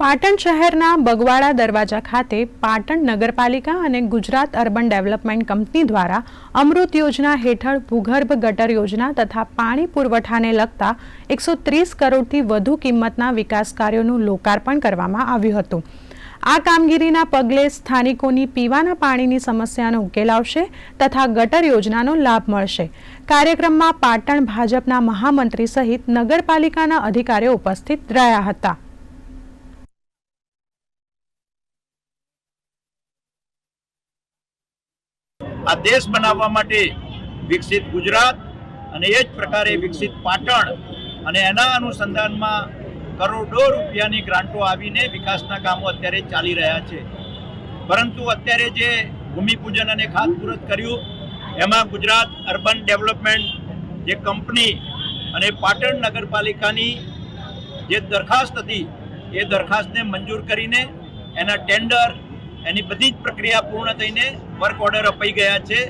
પાટણ શહેરના બગવાડા દરવાજા ખાતે પાટણ નગરપાલિકા અને ગુજરાત અર્બન ડેવલપમેન્ટ કંપની દ્વારા અમૃત યોજના હેઠળ ભૂગર્ભ ગટર યોજના તથા પાણી પુરવઠાને લગતા એકસો ત્રીસ કરોડથી વધુ કિંમતના વિકાસ કાર્યોનું લોકાર્પણ કરવામાં આવ્યું હતું. આ કામગીરીના પગલે સ્થાનિકોની પીવાના પાણીની સમસ્યાનો ઉકેલ આવશે તથા ગટર યોજનાનો લાભ મળશે. કાર્યક્રમમાં પાટણ ભાજપના મહામંત્રી સહિત નગરપાલિકાના અધિકારીઓ ઉપસ્થિત રહ્યા હતા. આ દેશ બનાવવા માટે વિકસિત ગુજરાત અને એ જ પ્રકારે વિકસિત પાટણ અને એના અનુસંધાનમાં કરોડો રૂપિયાની ગ્રાન્ટો આવીને વિકાસના કામો અત્યારે ચાલી રહ્યા છે. પરંતુ અત્યારે જે ભૂમિપૂજન અને ખાતમુહૂર્ત કર્યું, એમાં ગુજરાત અર્બન ડેવલપમેન્ટ જે કંપની અને પાટણ નગરપાલિકાની જે દરખાસ્ત હતી, એ દરખાસ્તને મંજૂર કરીને એના ટેન્ડર એની બધી જ પ્રક્રિયા પૂર્ણ થઈને વર્ક ઓર્ડર અપાઈ ગયા છે.